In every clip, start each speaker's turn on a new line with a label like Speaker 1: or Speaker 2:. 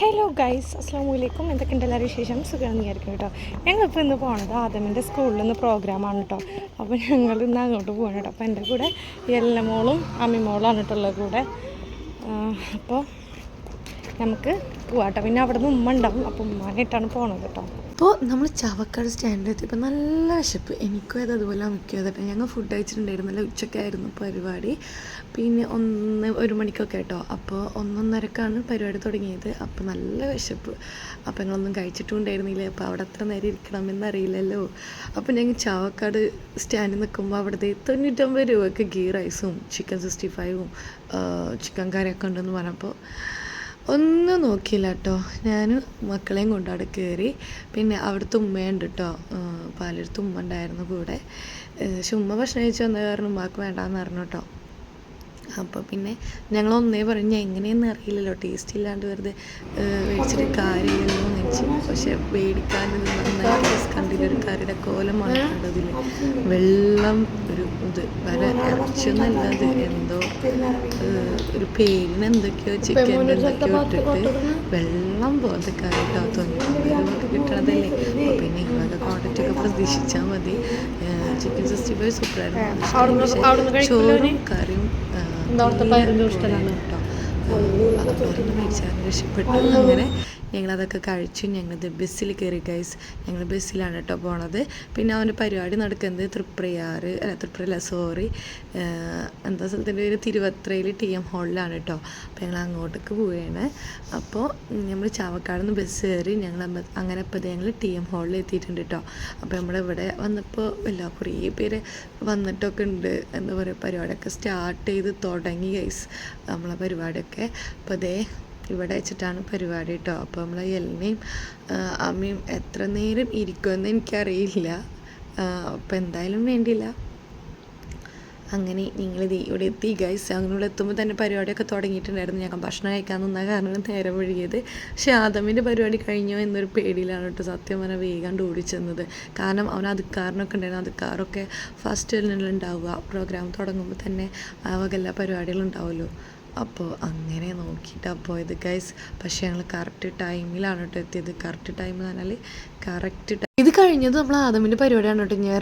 Speaker 1: Hello guys അസ്സാം വലൈക്കും എന്തൊക്കെയുണ്ട് എല്ലാവരും വിശേഷം? സുഖം വിചാരിക്കും കേട്ടോ. ഞങ്ങളിപ്പോൾ ഇന്ന് പോണത് ആദമിന്റെ സ്കൂളിൽ നിന്ന് പ്രോഗ്രാമാണ് കേട്ടോ. അപ്പോൾ ഞങ്ങൾ ഇന്ന് അങ്ങോട്ട് പോകണം കേട്ടോ. അപ്പോൾ എന്റെ കൂടെ എല്ലമോളും അമ്മിമോളാണ് കേട്ടുള്ളത് കൂടെ. അപ്പോൾ നമുക്ക് പോവാട്ടോ. പിന്നെ അവിടെ നിന്ന് ഉമ്മ ഉണ്ടാവും. അപ്പോൾ ഉമ്മാനായിട്ടാണ് പോണത് കേട്ടോ.
Speaker 2: അപ്പോൾ നമ്മൾ ചവക്കാട് സ്റ്റാൻഡിൽ എത്തിയപ്പോൾ നല്ല വിശപ്പ്. എനിക്കും അത് അതുപോലെ അമിക്കും അതെ ഞങ്ങൾ ഫുഡ് കഴിച്ചിട്ടുണ്ടായിരുന്നില്ല ഉച്ചക്കായിരുന്നു പരിപാടി. പിന്നെ ഒന്ന് ഒരു മണിക്കൊക്കെ കേട്ടോ അപ്പോൾ ഒന്നൊന്നരക്കാണ് പരിപാടി തുടങ്ങിയത്. അപ്പോൾ നല്ല വിശപ്പ്. അപ്പോൾ ഞങ്ങളൊന്നും കഴിച്ചിട്ടും ഉണ്ടായിരുന്നില്ല. അപ്പോൾ അവിടെ എത്ര നേരം ഇരിക്കണമെന്നറിയില്ലല്ലോ അപ്പോൾ ഞങ്ങൾ ചാവക്കാട് സ്റ്റാൻഡിൽ നിൽക്കുമ്പോൾ അവിടുത്തെ തൊണ്ണൂറ്റൊമ്പത് രൂപയ്ക്ക് ഗീ റൈസും ചിക്കൻ സിക്സ്റ്റി ഫൈവും ചിക്കൻ കറിയൊക്കെ ഉണ്ടെന്ന് പറഞ്ഞപ്പോൾ ഒന്നും നോക്കിയില്ല കേട്ടോ ഞാൻ മക്കളെയും കൊണ്ട് അവിടെ കയറി പിന്നെ അവിടുത്തെ ഉമ്മയുണ്ട് കേട്ടോ പാലടുത്ത് ഉമ്മ ഉണ്ടായിരുന്നു കൂടെ. പക്ഷെ ഉമ്മ ഭക്ഷണം കഴിച്ച് വന്ന കാരണം ഉമ്മാക്ക് വേണ്ടാന്ന് പറഞ്ഞു കേട്ടോ അപ്പോൾ പിന്നെ ഞങ്ങൾ ഒന്നേ പറഞ്ഞു എങ്ങനെയെന്ന് അറിയില്ലല്ലോ. ടേസ്റ്റ് ഇല്ലാണ്ട് വെറുതെ മേടിച്ചിട്ട് കാര്യമില്ലല്ലോ വെച്ചു പക്ഷെ പേടിക്കാനും നന്നായിട്ട് ഒരു കറിയുടെ കോലമാണ് കണ്ടതിൽ വെള്ളം ഒരു ഇത് വര ഇറച്ചിയൊന്നല്ല അത് എന്തോ ഒരു പേരിന് എന്തൊക്കെയോ ചിക്കൻ എന്തൊക്കെയോ ഇട്ടിട്ട് വെള്ളം പോലത്തെ കേട്ടോ തൊണ്ണൂറ്റൊമ്പത് രൂപ കിട്ടണതല്ലേ? പിന്നെ ഇവരുടെ ക്വാണ്ടിറ്റി ഒക്കെ പ്രതീക്ഷിച്ചാൽ മതി. ചിക്കൻ സിക്സ്റ്റി ഫൈവ് സൂപ്പറായിരുന്നു. പക്ഷേ ചോറും കറിയും കേട്ടോ. അതൊന്നും മേടിച്ചാൽ രക്ഷപ്പെട്ടു. അങ്ങനെ ഞങ്ങളതൊക്കെ കഴിച്ചു ഞങ്ങളത് ബസ്സിൽ കയറി ഗൈസ് ഞങ്ങൾ ബസ്സിലാണ് കേട്ടോ പോണത്. പിന്നെ അവന്റെ പരിപാടി നടക്കുന്നത് തൃപ്രയാറ് അല്ല തൃപ്രയല്ല സോറി എന്താ സ്ഥലത്തിന്റെ പേര്? തിരുവത്രയിൽ ടി എം ഹാളിലാണ് കേട്ടോ. അപ്പോൾ ഞങ്ങൾ അങ്ങോട്ടേക്ക് പോവുകയാണ് അപ്പോൾ നമ്മൾ ചാവക്കാട് നിന്ന് ബസ് കയറി ഞങ്ങൾ അങ്ങനെ ഇപ്പോൾ ഞങ്ങൾ ടി എം ഹാളിൽ എത്തിയിട്ടുണ്ട് കേട്ടോ. അപ്പോൾ നമ്മളിവിടെ വന്നപ്പോൾ എല്ലാ കുറേ പേര് വന്നിട്ടൊക്കെ ഉണ്ട്. എന്താ പറയുക പരിപാടിയൊക്കെ സ്റ്റാർട്ട് ചെയ്ത് തുടങ്ങി ഗൈസ് നമ്മളെ പരിപാടിയൊക്കെ. അപ്പോൾ അതേ ഇവിടെ വെച്ചിട്ടാണ് പരിപാടി കേട്ടോ അപ്പോൾ നമ്മൾ എലിനെയും അമ്മയും എത്ര നേരം ഇരിക്കുമെന്ന് എനിക്കറിയില്ല. അപ്പോൾ എന്തായാലും വേണ്ടിയില്ല അങ്ങനെ നിങ്ങൾ ഇത് ഇവിടെ എത്തി. ഗൈസ് അങ്ങനെ ഇവിടെ എത്തുമ്പോൾ തന്നെ പരിപാടിയൊക്കെ തുടങ്ങിയിട്ടുണ്ടായിരുന്നു. ഞങ്ങൾ ഭക്ഷണം കഴിക്കാൻ നിന്ന കാരണം നേരം ഒഴുകിയത് പക്ഷേ ആദമിന്റെ പരിപാടി കഴിഞ്ഞോ എന്നൊരു പേടിയിലാണ് കേട്ടോ സത്യം പറഞ്ഞാൽ വേഗം ഓടിച്ചെന്നത് കാരണം അവൻ അതുക്കാരനൊക്കെ ഉണ്ടായിരുന്നു. അതുക്കാരൊക്കെ ഫസ്റ്റ് ഉണ്ടാവുക പ്രോഗ്രാം തുടങ്ങുമ്പോൾ തന്നെ ആ വക എല്ലാ പരിപാടികളും ഉണ്ടാവുമല്ലോ. അപ്പോൾ അങ്ങനെ നോക്കിയിട്ടാണ് പോയത്. ഗൈസ് പക്ഷേ ഞങ്ങൾ കറക്റ്റ് ടൈമിലാണ് കേട്ടോ എത്തിയത്. കറക്റ്റ് ടൈം എന്ന് പറഞ്ഞാൽ കറക്റ്റ് ഇത് കഴിഞ്ഞത് നമ്മൾ ആദമിന്റെ പരിപാടിയാണ് കേട്ടോ ഞാൻ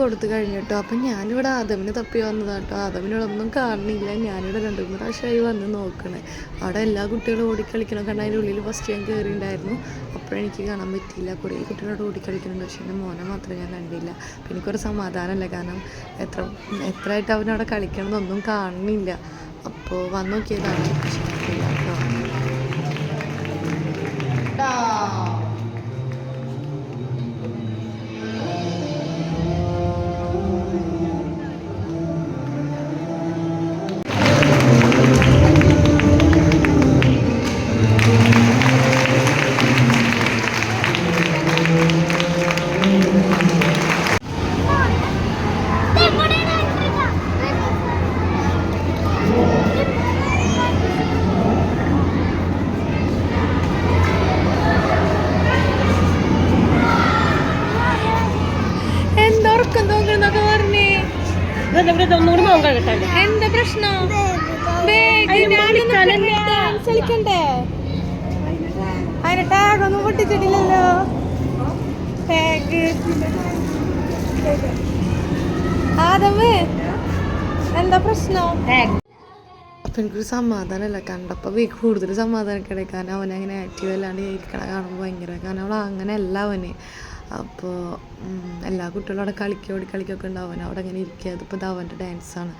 Speaker 2: കൊടുത്തു കഴിഞ്ഞു കേട്ടോ. അപ്പം ഞാനിവിടെ ആദമിന് തപ്പി വന്നതാണ് കേട്ടോ. ആദമിനോടൊന്നും കാണുന്നില്ല ഞാനിവിടെ രണ്ടു മൂന്ന് പ്രാവശ്യമായി വന്ന് നോക്കണേ. അവിടെ എല്ലാ കുട്ടികളും ഓടിക്കളിക്കണം. കാരണം അതിന്റെ ഉള്ളിൽ ഫസ്റ്റ് ഞാൻ കയറിയിട്ടുണ്ടായിരുന്നു അപ്പോഴെനിക്ക് കാണാൻ പറ്റിയില്ല. കുറേ കുട്ടികളോട് ഓടിക്കളിക്കുന്നുണ്ട്. പക്ഷേ എന്റെ മോനെ മാത്രമേ ഞാൻ കണ്ടില്ല. അപ്പം എനിക്കൊരു സമാധാനമല്ല. കാരണം എത്ര എത്രയായിട്ട് അവനവിടെ കളിക്കണമെന്നൊന്നും കാണുന്നില്ല അപ്പോൾ വന്നു നോക്കിയതാണ്. പക്ഷേ കേട്ടോ
Speaker 1: എന്താ പ്രശ്നം? കളിക്കണ്ടേ? അതിന് ടാഗ് ഒന്നും പൊട്ടിച്ചിട്ടില്ലല്ലോ. ടാഗ്. ആദമേ എന്താ പ്രശ്നം?
Speaker 2: അപ്പം എനിക്കൊരു സമാധാനമല്ല. കണ്ടപ്പോൾ കൂടുതൽ സമാധാനക്കേടെ കാരണം അവനങ്ങനെ ആക്റ്റീവ് അല്ലാണ്ട് ഇരിക്കണ കാണുമ്പോൾ ഭയങ്കര കാരണം അവൾ അങ്ങനെ അല്ല അവന് അപ്പോൾ എല്ലാ കുട്ടികളും അവിടെ കളിക്കുക ഓടി കളിക്കൊക്കെ ഉണ്ടാവും അവൻ അവിടെ അങ്ങനെ ഇരിക്കുക. അതിപ്പോൾ അവന്റെ ഡാൻസാണ്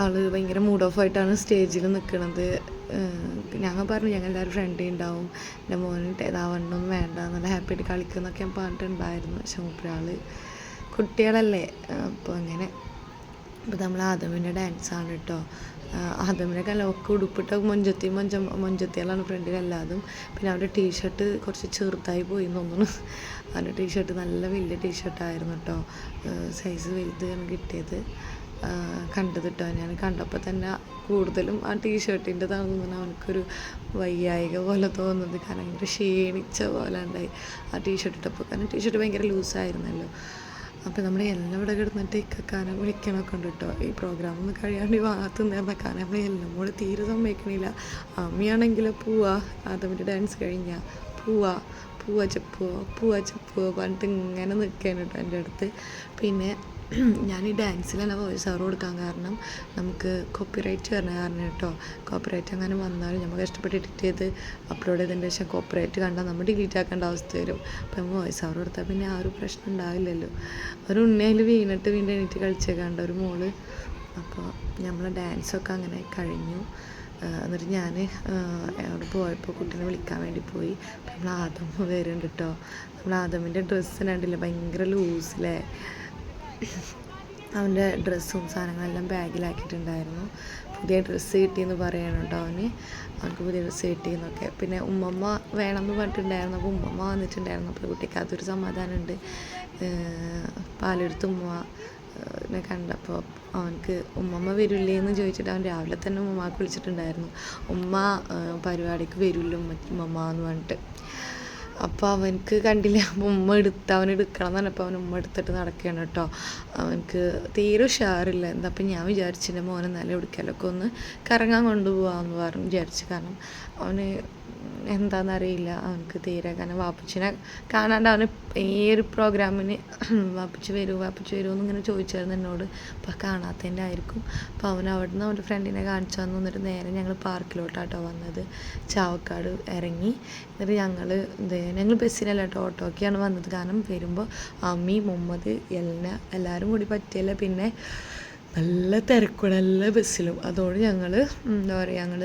Speaker 2: ആൾ ഭയങ്കര മൂഡ് ഓഫ് ആയിട്ടാണ് സ്റ്റേജിൽ നിൽക്കുന്നത് ഞങ്ങൾ പറഞ്ഞു ഞങ്ങൾ എല്ലാവരും ഫ്രണ്ട് ഉണ്ടാവും. എന്റെ മോന് ഇതാവണ്ണൊന്നും വേണ്ട. നല്ല ഹാപ്പി ആയിട്ട് കളിക്കുന്നൊക്കെ ഞാൻ പറഞ്ഞിട്ടുണ്ടായിരുന്നു. പക്ഷെ മൂപ്പരാൾ കുട്ടികളല്ലേ. അപ്പോൾ അങ്ങനെ. അപ്പോൾ നമ്മൾ ആദമിന്റെ ഡാൻസാണ് കേട്ടോ ആദമിനൊക്കെ ലോക്ക് ഉടുപ്പിട്ട മൊഞ്ചത്തി മൊഞ്ച മൊഞ്ചത്തികളാണ് ഫ്രണ്ടിലെല്ലാതും പിന്നെ അവന്റെ ടീഷർട്ട് കുറച്ച് ചെറുതായി പോയി തോന്നുന്നു. അവന്റെ ടീഷർട്ട് നല്ല വലിയ ടീഷർട്ടായിരുന്നു കേട്ടോ സൈസ് വലുതാണ് കിട്ടിയത്. കണ്ടത് കേട്ടോ ഞാൻ. കണ്ടപ്പോൾ തന്നെ കൂടുതലും ആ ടീഷർട്ടിന്റെതാണെന്ന് പറഞ്ഞാൽ അവനക്കൊരു വയ്യായിക പോലെ തോന്നുന്നത്. കാരണം ഭയങ്കര ക്ഷീണിച്ച പോലെ ഉണ്ടായി. ആ ടീഷർട്ട് ഇട്ടപ്പോൾ കാരണം ടീഷർട്ട് ഭയങ്കര ലൂസായിരുന്നല്ലോ അപ്പോൾ നമ്മൾ എല്ലാം കിടന്നിട്ട് ഇക്കാനെ വിളിക്കണമൊക്കെ ഉണ്ട് കേട്ടോ ഈ പ്രോഗ്രാം ഒന്ന് കഴിയാണ്ട് ഭാഗത്ത് നിന്നിരുന്ന കാരണം നമ്മൾ എല്ലാം കൂടെ തീരെ സമ്മതിക്കണില്ല. അമ്മയാണെങ്കിൽ പൂവാ ആദ്യമായിട്ട് ഡാൻസ് കഴിഞ്ഞാൽ പൂവാ പൂവ ചെപ്പുവോ പൂവ ചെപ്പുവോ പറഞ്ഞിട്ട് ഇങ്ങനെ കേട്ടോ എന്റെ അടുത്ത്. പിന്നെ ഞാൻ ഈ ഡാൻസിലാണ് വോയിസ് ഓവർ കൊടുക്കാൻ കാരണം നമുക്ക് കോപ്പിറൈറ്റ് വരണ കാരണം കേട്ടോ. കോപ്പിറൈറ്റ് അങ്ങനെ വന്നാലും നമുക്ക് കഷ്ടപ്പെട്ട് എഡിറ്റ് ചെയ്ത് അപ്ലോഡ് ചെയ്തതിന്റെ ശേഷം കോപ്പിറൈറ്റ് കണ്ടാൽ നമ്മൾ ഡിലീറ്റ് ആക്കേണ്ട അവസ്ഥ വരും. അപ്പം നമ്മൾ വോയിസ് ഓവർ കൊടുത്താൽ പിന്നെ ആ ഒരു പ്രശ്നം ഉണ്ടാവില്ലല്ലോ. ഒരു ഉണ്ണയിൽ വീണിട്ട് വീണ്ടും എണീറ്റ് കളിച്ചേക്കാണ്ട് ഒരു മോൾ. അപ്പോൾ നമ്മൾ ഡാൻസൊക്കെ അങ്ങനെ കഴിഞ്ഞു. എന്നിട്ട് ഞാൻ അവിടെ പോയപ്പോൾ കുട്ടീനെ വിളിക്കാൻ വേണ്ടി പോയി. നമ്മൾ ആദം വരുന്നുണ്ട് കേട്ടോ. നമ്മൾ ആദമിന്റെ ഡ്രസ്സ് കണ്ടില്ല ഭയങ്കര ലൂസിലേ അവന്റെ ഡ്രസ്സും സാധനങ്ങളെല്ലാം ബാഗിലാക്കിയിട്ടുണ്ടായിരുന്നു. പുതിയ ഡ്രസ്സ് കിട്ടിയെന്ന് പറയണം അവന്. അവൻക്ക് പുതിയ ഡ്രസ്സ് കിട്ടിയെന്നൊക്കെ. പിന്നെ ഉമ്മമ്മ വേണമെന്ന് പറഞ്ഞിട്ടുണ്ടായിരുന്നു. അപ്പോൾ ഉമ്മമ്മ വന്നിട്ടുണ്ടായിരുന്നു. അപ്പോൾ കുട്ടിക്ക് അതൊരു സമാധാനമുണ്ട്. പാലെടുത്ത് ഉമ്മ കണ്ടപ്പോൾ അവനക്ക് ഉമ്മമ്മ വരില്ലേ എന്ന് ചോദിച്ചിട്ട് അവൻ രാവിലെ തന്നെ ഉമ്മമാക്ക് വിളിച്ചിട്ടുണ്ടായിരുന്നു. ഉമ്മ പരിപാടിക്ക് വരില്ല ഉമ്മ ഉമ്മമ്മ എന്ന് പറഞ്ഞിട്ട്. അപ്പോൾ അവനക്ക് കണ്ടില്ല. ഉമ്മ എടുത്ത് അവൻ എടുക്കണം എന്ന് പറഞ്ഞപ്പോൾ അവൻ ഉമ്മ എടുത്തിട്ട് നടക്കുകയാണ് കേട്ടോ. അവനക്ക് തീരെ ഉഷാറില്ല. എന്താ അപ്പം ഞാൻ വിചാരിച്ചില്ല മോനെ നല്ല എടുക്കാലൊക്കെ ഒന്ന് കറങ്ങാൻ കൊണ്ടുപോകാമെന്ന് പറഞ്ഞു വിചാരിച്ചു. കാരണം അവന് എന്താണെന്നറിയില്ല അവനക്ക് തീരെ കാരണം വാപ്പച്ചിനെ കാണാണ്ട് അവന് ഈ ഒരു പ്രോഗ്രാമിന് വാപ്പച്ചി വരൂ വാപ്പച്ചി വരൂ എന്നിങ്ങനെ ചോദിച്ചായിരുന്നു എന്നോട്. അപ്പോൾ കാണാത്തതിന്റെ ആയിരിക്കും. അപ്പോൾ അവൻ അവിടെ നിന്ന് അവന്റെ ഫ്രണ്ടിനെ കാണിച്ചു തന്നു എന്നിട്ട് നേരെ ഞങ്ങൾ പാർക്കിലോട്ടാട്ടോ വന്നത്. ചാവക്കാട് ഇറങ്ങി എന്നിട്ട് ഞങ്ങൾ ഞങ്ങൾ ബസ്സിനല്ല കേട്ടോ ഓട്ടോക്കാണ് വന്നത്. കാരണം വരുമ്പോൾ അമ്മി മുഹമ്മദ് എല്ലാം എല്ലാവരും കൂടി പറ്റിയല്ല? പിന്നെ നല്ല തിരക്കുള്ള എല്ലാ ബസ്സിലും. അതോട് ഞങ്ങൾ എന്താ പറയുക ഞങ്ങൾ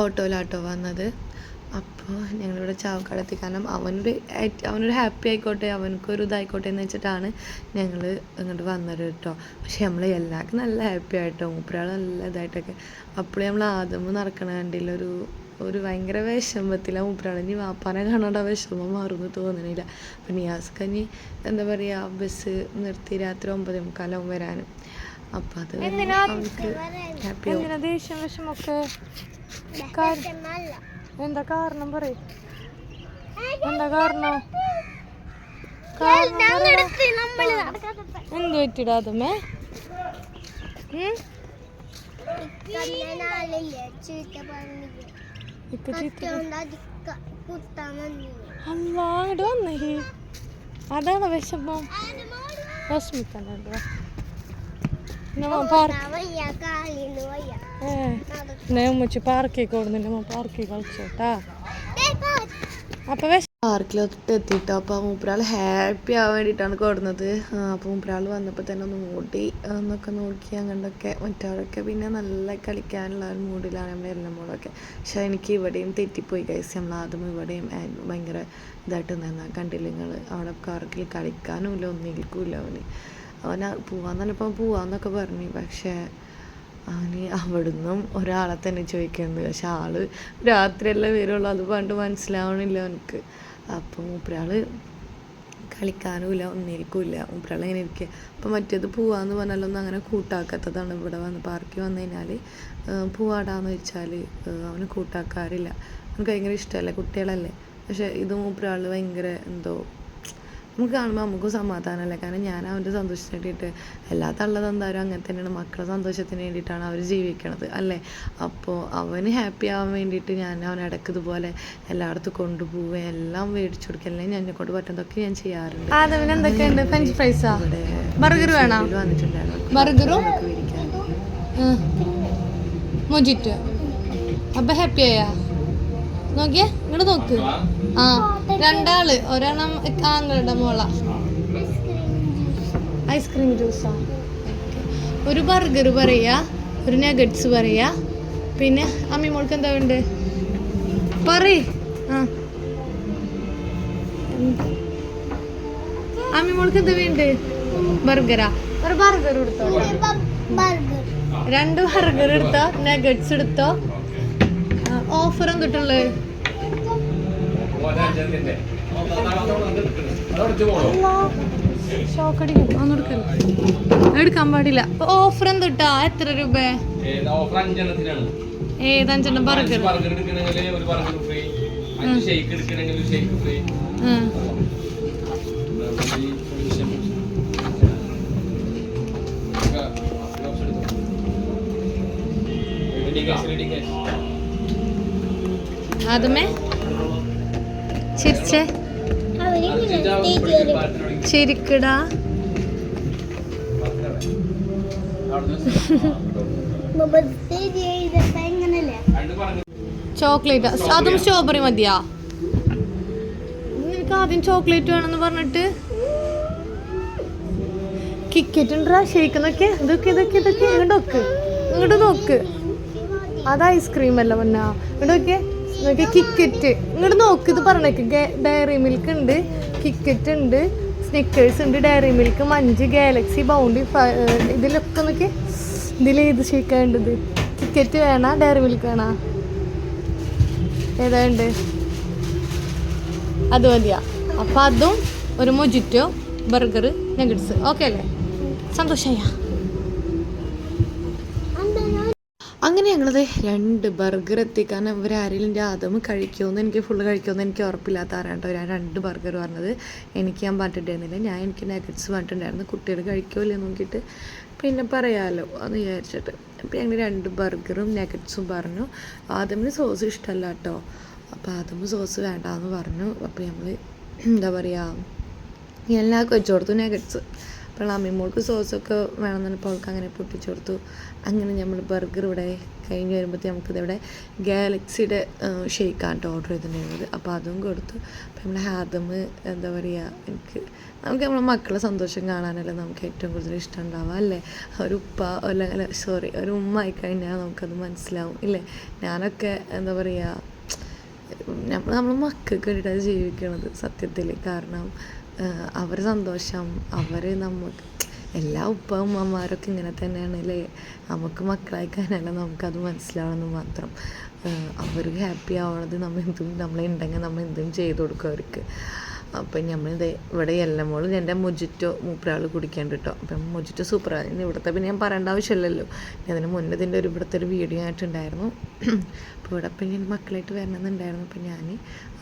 Speaker 2: ഓട്ടോയിലാട്ടോ വന്നത്. അപ്പോൾ ഞങ്ങളിവിടെ ചാവക്കാടെത്തി. കാരണം അവനൊരു അവനൊരു ഹാപ്പി ആയിക്കോട്ടെ അവനക്കൊരു ഇതായിക്കോട്ടെ എന്ന് വെച്ചിട്ടാണ് ഞങ്ങൾ ഇങ്ങോട്ട് വന്നത് കേട്ടോ. പക്ഷെ നമ്മൾ എല്ലാവർക്കും നല്ല ഹാപ്പി ആയിട്ടോ മൂപ്പരാൾ നല്ല ഇതായിട്ടൊക്കെ. അപ്പോഴേ നമ്മൾ ആദ്യം നടക്കണ കണ്ടില്ല ഒരു ഒരു ഭയങ്കര വിഷമത്തിലാണ് മൂപ്പരാൾ ഇനി വാപ്പാനെ കാണാണ്ട വിഷമം മാറുമെന്ന് തോന്നണില്ല. അപ്പം നിയാസ്ക്ക് ഇനി എന്താ പറയുക ബസ് നിർത്തി രാത്രി ഒമ്പതേ മുക്കാലാവും വരാനും. അപ്പം അത് അവർക്ക് ഹാപ്പി
Speaker 1: എന്താ കാരണം പറയും? എന്താ കാരണം? എന്ത് പറ്റിടാതമ്മേ
Speaker 3: കണ്ണനാളില്ലേ ചീത്ത പറഞ്ഞില്ലേ
Speaker 1: ഇപ്പൊ ചീത്ത
Speaker 3: കത്തോണ്ട് അത് ക- കുത്താൻ വന്നില്ലേ
Speaker 1: അല്ല അങ്ങോട്ട് വന്നേ. അതാണ് വിഷമം. വിഷമിക്കണ്ട ഉമ്മച്ചി പാർക്കിൽ കൊടുന്നില്ല നമ്മ പാർക്കിൽ കളിച്ചോട്ടാ അപ്പൊ
Speaker 2: പാർക്കിലോട്ട് എത്തിയിട്ടോ അപ്പോൾ മൂപ്പരാൾ ഹാപ്പി ആവാൻ വേണ്ടിയിട്ടാണ് കൊടുന്നത്. അപ്പോൾ മൂപ്പരാൾ വന്നപ്പോൾ തന്നെ ഒന്ന് മൂടി എന്നൊക്കെ നോക്കി അങ്ങോട്ടൊക്കെ മറ്റവരൊക്കെ പിന്നെ നല്ല കളിക്കാനുള്ള ഒരു മൂഡിലാണ് നമ്മുടെ എല്ലാം മോളൊക്കെ പക്ഷേ എനിക്ക് ഇവിടെയും തെറ്റിപ്പോയി കഴിച്ച് നമ്മൾ ആദ്യം ഇവിടെയും ഭയങ്കര ഇതായിട്ട് നിന്നാ. കണ്ടില്ല നിങ്ങൾ അവിടെ പാർക്കിൽ കളിക്കാനും ഇല്ല ഒന്നിരിക്കൂല അവന്. അവന് പോവാന്ന് പറഞ്ഞപ്പോൾ പോവാന്നൊക്കെ പറഞ്ഞു. പക്ഷേ അവന് അവിടുന്നും ഒരാളെ തന്നെ ചോദിക്കുന്നത് പക്ഷെ ആൾ രാത്രിയല്ലേ വരുള്ളൂ. അത് പണ്ട് മനസ്സിലാവണില്ല അവനക്ക് അപ്പം മൂപ്പരാൾ കളിക്കാനുമില്ല ഒന്നിരിക്കില്ല. മൂപ്പരാൾ ഇങ്ങനെ ഇരിക്കുക അപ്പം മറ്റേത് പോവാന്ന് പറഞ്ഞാലൊന്നും അങ്ങനെ കൂട്ടാക്കാത്തതാണ്. ഇവിടെ വന്ന് പാർക്കിൽ വന്നു കഴിഞ്ഞാൽ പോവാടാന്ന് വെച്ചാൽ അവന് കൂട്ടാക്കാറില്ല. അവനക്ക് ഭയങ്കര ഇഷ്ടമല്ലേ? കുട്ടികളല്ലേ? പക്ഷെ ഇത് മൂപ്പരാൾ ഭയങ്കര എന്തോ നമുക്ക് കാണുമ്പോൾ നമുക്കും സമാധാനമല്ല കാരണം ഞാൻ അവന്റെ സന്തോഷത്തിന് വേണ്ടിയിട്ട് എല്ലാ തള്ളതെന്തായാലും അങ്ങനെ തന്നെയാണ്. മക്കളെ സന്തോഷത്തിന് വേണ്ടിയിട്ടാണ് അവർ ജീവിക്കണത് അല്ലേ? അപ്പോൾ അവന് ഹാപ്പി ആവാൻ വേണ്ടിയിട്ട് ഞാൻ അവൻ ഇടയ്ക്ക് ഇതുപോലെ എല്ലായിടത്തും കൊണ്ടുപോവുക എല്ലാം മേടിച്ചു കൊടുക്കുക എല്ലാം എന്നെ കൊണ്ട് പറ്റുന്നതൊക്കെ ഞാൻ ചെയ്യാറുണ്ട്.
Speaker 1: എന്തൊക്കെയുണ്ട്? ഫ്രഞ്ച് ഫ്രൈസാ ബർഗർ വേണോ?
Speaker 2: വന്നിട്ടുണ്ടായിരുന്നു.
Speaker 1: ബർഗറും?
Speaker 2: നമുക്ക് മേടിക്കാൻ.
Speaker 1: മൊജിറ്റോ? അപ്പൊ ഹാപ്പി ആയാ? നോക്കിയേ ഇങ്ങോട്ട് നോക്ക്. ആ രണ്ടാൾ. ഒരെണ്ണം ആങ്ങളുടെ മോള. ഐസ്ക്രീം ജ്യൂസാ? ഒരു ബർഗർ പറയാ ഒരു നഗറ്റ്സ് പറയാ. പിന്നെ അമ്മി മോൾക്ക് എന്താ വേണ്ടത് പറയ്. ആ. അമ്മി മോൾക്ക് എന്താ വേണ്ടത് ബർഗറാ. ഒരു ബർഗർ എടുത്തോ രണ്ട് ബർഗർ എടുത്തോ? നഗറ്റ്സ് എടുത്തോ? ഓഫർ എന്തിട്ടുള്ളത് ഷോക്കടിക്കും. ഒന്നും എടുക്കല്ല എടുക്കാൻ പാടില്ല. ഓഫർ എന്തിട്ടാ? എത്ര രൂപ? ഏതഞ്ചെണ്ണം ബർഗർ
Speaker 4: ബർഗർ എടുക്കണമെങ്കിൽ ഒരു ബർഗർ ഫ്രീ അഞ്ച് ഷേക്ക് എടുക്കണമെങ്കിൽ ഒരു ഷേക്ക് ഫ്രീ
Speaker 1: അതുമേ ചിരിച്ചേ. ചിരിക്കടാ. ചോക്ലേറ്റ്. അതും സ്ട്രോബെറി മതിയാ. നിനക്ക് ആദ്യം ചോക്ലേറ്റ് വേണമെന്ന് പറഞ്ഞിട്ട്. കിക്കറ്റ് ഉണ്ടാ? ഷേക്കുന്നൊക്കെ ഇതൊക്കെ ഇതൊക്കെ ഇതൊക്കെ. ഇങ്ങോട്ട് നോക്ക്. ഇങ്ങോട്ട് നോക്ക്. അത് ഐസ്ക്രീം അല്ല പൊന്നാ. ഇങ്ങോട്ട് നോക്കിയേ. നോക്കി കിക്കറ്റ് ഇങ്ങോട്ട് നോക്ക് ഇത് പറഞ്ഞേക്ക് ഡയറി മിൽക്ക് ഉണ്ട് കിക്കറ്റ് ഉണ്ട് സ്നിക്കേഴ്സ് ഉണ്ട് Dairy Milk Munch Galaxy Bounty ഇതിലൊക്കെ നോക്കി ഇതിൽ ഏത് ഷേക്കാണ്ടത് കിക്കറ്റ് വേണ ഡയറി മിൽക്ക് വേണ? ഏതാ ഉണ്ട് അത് മതിയാ. അപ്പം അതും ഒരു മൊജിറ്റോ ബർഗർ നഗറ്റ്സ് ഓക്കെ അല്ലേ? സന്തോഷമായ
Speaker 2: അങ്ങനെ ഞങ്ങളത് രണ്ട് ബർഗർ എത്തിക്കാൻ ഇവരാരെങ്കിലും രാതം കഴിക്കുമെന്ന് എനിക്ക് ഫുള്ള് കഴിക്കുമെന്ന് എനിക്ക് ഉറപ്പില്ലാത്ത ആരാണ് കേട്ടോ. ഞാൻ രണ്ട് ബർഗർ പറഞ്ഞത് എനിക്ക് ഞാൻ പറഞ്ഞിട്ടുണ്ടായിരുന്നില്ല. ഞാൻ എനിക്ക് നഗറ്റ്സ് പറഞ്ഞിട്ടുണ്ടായിരുന്നു. കുട്ടികൾ കഴിക്കുമല്ലേ നോക്കിയിട്ട് പിന്നെ പറയാമല്ലോ എന്ന് വിചാരിച്ചിട്ട്. അപ്പോൾ ഞങ്ങൾ രണ്ട് ബർഗറും നഗറ്റ്സും പറഞ്ഞു. ആദ്യമിന് സോസ് ഇഷ്ടമല്ല കേട്ടോ. അപ്പോൾ ആദ്യം സോസ് വേണ്ടാന്ന് പറഞ്ഞു. അപ്പോൾ ഞങ്ങൾ എന്താ പറയുക എല്ലാവർക്കും വെച്ചു കൊടുത്തു നഗറ്റ്സ് അപ്പോൾ അമ്മിമോൾക്ക് സോസൊക്കെ വേണമെന്ന് അവൾക്ക് അങ്ങനെ പൊട്ടിച്ചു കൊടുത്തു. അങ്ങനെ നമ്മൾ ബർഗർ ഇവിടെ കഴിഞ്ഞ് വരുമ്പോഴത്തേ നമുക്കിതിവിടെ ഗാലക്സിയുടെ ഷേക്കാണ് ഓർഡർ ചെയ്തിട്ടുണ്ടായിരുന്നത്. അപ്പോൾ അതും കൊടുത്തു. അപ്പോൾ നമ്മൾ ഹാദമ് എന്താ പറയുക എനിക്ക് നമുക്ക് നമ്മളെ മക്കളെ സന്തോഷം കാണാനല്ലേ നമുക്ക് ഏറ്റവും കൂടുതൽ ഇഷ്ടം ഉണ്ടാവുക അല്ലേ? ഒരു ഉപ്പ അല്ല സോറി ഒരു ഉമ്മ ആയിക്കഴിഞ്ഞാൽ നമുക്കത് മനസ്സിലാവും ഇല്ലേ? ഞാനൊക്കെ എന്താ പറയുക നമ്മൾ നമ്മൾ മക്കൾക്ക് വേണ്ടിയിട്ടാണ് ജീവിക്കണത് സത്യത്തിൽ. കാരണം അവർ സന്തോഷം. അവർ നമുക്ക് എല്ലാ ഉപ്പ ഉമ്മമാരൊക്കെ ഇങ്ങനെ തന്നെയാണ് അല്ലേ നമുക്ക് മക്കളായി കഴിഞ്ഞാൽ നമുക്കത് മനസ്സിലാവണമെന്ന് മാത്രം. അവർ ഹാപ്പി ആവണത് നമ്മൾ എന്തും നമ്മളുണ്ടെങ്കിൽ നമ്മൾ എന്തും ചെയ്ത് കൊടുക്കും അവർക്ക്. അപ്പം നമ്മളിത് ഇവിടെ എല്ലമോളും എന്റെ മൊജിറ്റോ മൂപ്പരാൾ കുടിക്കാണ്ട് കേട്ടോ അപ്പം മൊജിറ്റോ സൂപ്പറാണ് ഇനി ഇവിടുത്തെ പിന്നെ ഞാൻ പറയേണ്ട ആവശ്യമില്ലല്ലോ അതിന് മുന്നേ ഇതിന്റെ ഒരു ഇവിടുത്തെ ഒരു വീഡിയോ ആയിട്ടുണ്ടായിരുന്നു. അപ്പോൾ ഇവിടെ പിന്നെ മക്കളായിട്ട് വരണമെന്നുണ്ടായിരുന്നു. അപ്പം ഞാൻ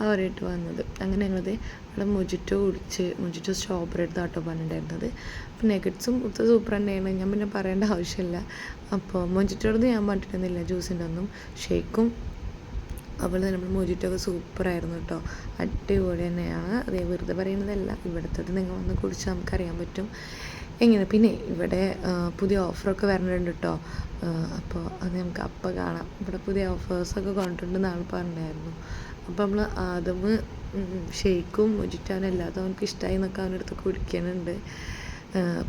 Speaker 2: അവരായിട്ട് വന്നത്. അങ്ങനെ ഞങ്ങളത് ഇവിടെ മുജിറ്റോ കുടിച്ച് മുജിറ്റോ സ്ട്രോബെറി എടുത്ത് ആട്ടോ പറഞ്ഞിട്ടുണ്ടായിരുന്നത്. അപ്പോൾ നെഗറ്റ്സും ഉത്ത സൂപ്പർ തന്നെയാണ്. ഞാൻ പിന്നെ പറയേണ്ട ആവശ്യമില്ല. അപ്പോൾ മുജിറ്റോടൊന്നും ഞാൻ പറഞ്ഞിട്ടൊന്നുമില്ല ജ്യൂസിന്റെ ഒന്നും. ഷേക്കും അതുപോലെ തന്നെ നമ്മൾ മൊജിറ്റൊക്കെ സൂപ്പറായിരുന്നു കേട്ടോ അടിപൊളി തന്നെയാണ്. അതേ വെറുതെ പറയുന്നതല്ല. ഇവിടുത്തത് നിങ്ങൾ വന്ന് കുടിച്ച് നമുക്കറിയാൻ പറ്റും. എങ്ങനെ? പിന്നെ ഇവിടെ പുതിയ ഓഫറൊക്കെ വരുന്നുണ്ട് കേട്ടോ അപ്പോൾ അത് നമുക്ക് അപ്പം കാണാം. ഇവിടെ പുതിയ ഓഫേഴ്സൊക്കെ കൊണ്ടിട്ടുണ്ടെന്നാണ് ആൾ പറഞ്ഞായിരുന്നു അപ്പോൾ നമ്മൾ ആദ്യം ഷെയ്ക്കും മുജിറ്റാനും എല്ലാതും അവനക്ക് ഇഷ്ടമായി എന്നൊക്കെ അവനടുത്ത് കുടിക്കുന്നുണ്ട് കുടിക്കാനുണ്ട്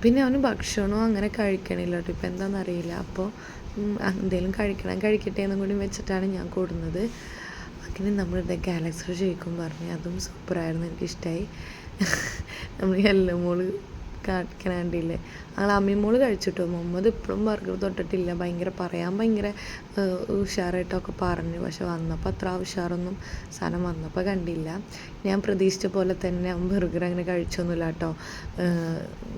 Speaker 2: പിന്നെ അവന് ഭക്ഷണമോ അങ്ങനെ കഴിക്കണില്ല കേട്ടോ. ഇപ്പം എന്താണെന്നറിയില്ല അപ്പോൾ എന്തെങ്കിലും കഴിക്കണം. കഴിക്കട്ടെ എന്നും കൂടി വെച്ചിട്ടാണ് ഞാൻ കൂടുന്നത്. അങ്ങനെ നമ്മളുടെ ഗാലക്സി ഷെയ്ക്കും പറഞ്ഞു. അതും സൂപ്പറായിരുന്നു എനിക്കിഷ്ടമായി നമ്മൾ എല്ലാം മോൾ കാണിക്കണണ്ടില്ലേ ഞങ്ങൾ അമ്മിമോൾ കഴിച്ചിട്ടോ? മുഹമ്മദ് ഇപ്പോഴും ബർഗർ തൊട്ടിട്ടില്ല. ഭയങ്കര പറയാൻ ഭയങ്കര ഉഷാറായിട്ടൊക്കെ പറഞ്ഞു. പക്ഷെ വന്നപ്പോൾ അത്ര ഉഷാറൊന്നും സാധനം വന്നപ്പോൾ കണ്ടില്ല. ഞാൻ പ്രതീക്ഷിച്ച പോലെ തന്നെ ബർഗർ അങ്ങനെ കഴിച്ചൊന്നുമില്ല കേട്ടോ.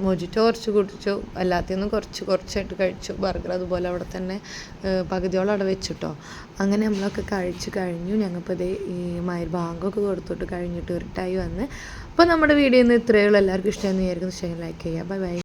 Speaker 2: മൊജിറ്റോ കുറച്ച് കുടിച്ചു അല്ലാത്തൊന്നും കുറച്ച് കുറച്ചായിട്ട് കഴിച്ചു. ബർഗർ അതുപോലെ അവിടെ തന്നെ പകുതിയോളം അവിടെ വെച്ചിട്ടോ. അങ്ങനെ നമ്മളൊക്കെ കഴിച്ച് കഴിഞ്ഞു. ഞങ്ങൾപ്പോൾ ഇതേ ഈ മയിൽ ബാങ്കൊക്കെ കൊടുത്തിട്ട് കഴിഞ്ഞിട്ട് ഇരുട്ടായി വന്ന് അപ്പോൾ നമ്മുടെ വീഡിയോ ഇന്ന് ഇത്രയേ എല്ലാവർക്കും ഇഷ്ടമെന്ന് വിചാരിക്കുന്നു. ഇഷ്ടമെങ്കിൽ ലൈക്ക് ചെയ്യുക. Bye by